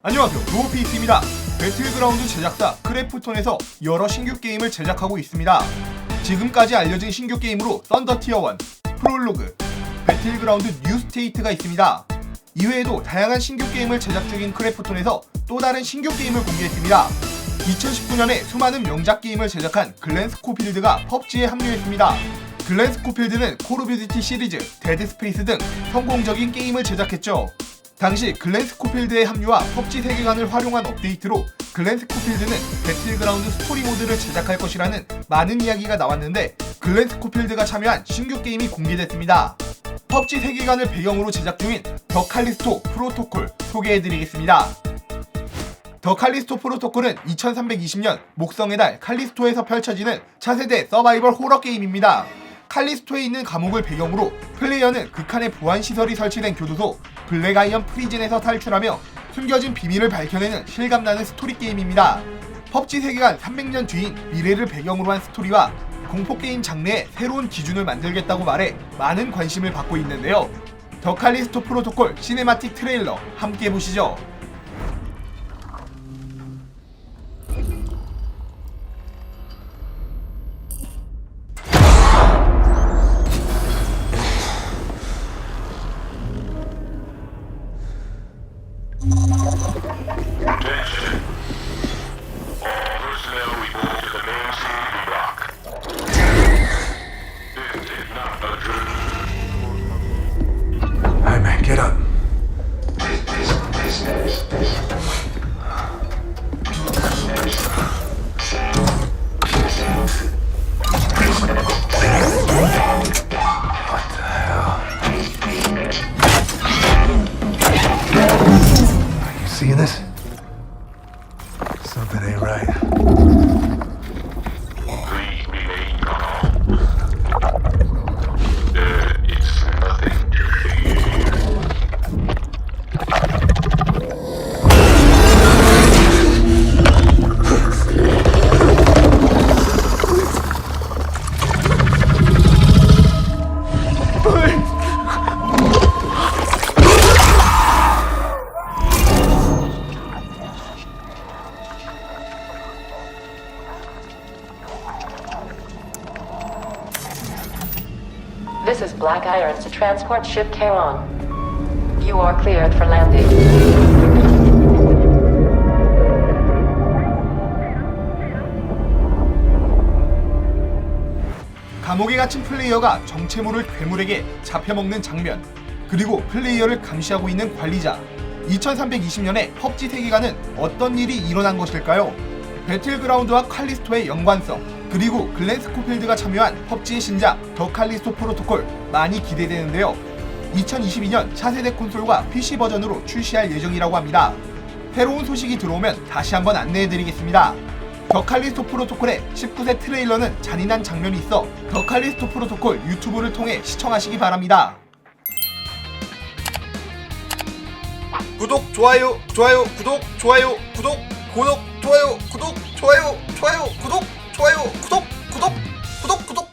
안녕하세요. 노피스입니다. 배틀그라운드 제작사 크래프톤에서 여러 신규 게임을 제작하고 있습니다. 지금까지 알려진 신규 게임으로 썬더 티어 1, 프롤로그, 배틀그라운드 뉴 스테이트가 있습니다. 이외에도 다양한 신규 게임을 제작 중인 크래프톤에서 또 다른 신규 게임을 공개했습니다. 2019년에 수많은 명작 게임을 제작한 글렌 스코필드가 펍지에 합류했습니다. 글렌 스코필드는 콜 오브 듀티 시리즈, 데드 스페이스 등 성공적인 게임을 제작했죠 당시 글렌 스 코필드의 합류와 펍지 세계관을 활용한 업데이트로 글렌 스 코필드는 배틀그라운드 스토리 모드를 제작할 것이라는 많은 이야기가 나왔는데 글렌 스 코필드가 참여한 신규 게임이 공개됐습니다. 펍지 세계관을 배경으로 제작 중인 더 칼리스토 프로토콜 소개해드리겠습니다. 더 칼리스토 프로토콜은 2320년 목성의 달 칼리스토에서 펼쳐지는 차세대 서바이벌 호러 게임입니다. 칼리스토에 있는 감옥을 배경으로 플레이어는 극한의 보안 시설이 설치된 교도소 블랙아이언 프리즌에서 탈출하며 숨겨진 비밀을 밝혀내는 실감나는 스토리 게임입니다. 펍지 세계관 300년 뒤인 미래를 배경으로 한 스토리와 공포 게임 장르의 새로운 기준을 만들겠다고 말해 많은 관심을 받고 있는데요. 더 칼리스토 프로토콜 시네마틱 트레일러 함께 보시죠. Attention. This? Something ain't right. This is Black Irons to transport ship Charon. You are cleared for landing. 감옥에 갇힌 플레이어가 정체모를 괴물에게 잡혀먹는 장면 그리고 플레이어를 감시하고 있는 관리자 2320년에 펍지 세계관은 어떤 일이 일어난 것일까요? 배틀그라운드와 칼리스토의 연관성 그리고 글렌 스코필드가 참여한 펍지의 신작 더 칼리스토 프로토콜 많이 기대되는데요. 2022년 차세대 콘솔과 PC 버전으로 출시할 예정이라고 합니다. 새로운 소식이 들어오면 다시 한번 안내해드리겠습니다. 더 칼리스토 프로토콜의 19세 트레일러는 잔인한 장면이 있어 더 칼리스토 프로토콜 유튜브를 통해 시청하시기 바랍니다. 구독, 좋아요, 좋아요, 구독, 좋아요, 구독, 구독, 좋아요, 구독, 좋아요, 좋아요, 구독, 좋아요, 구독, 구독, 구독, 구독.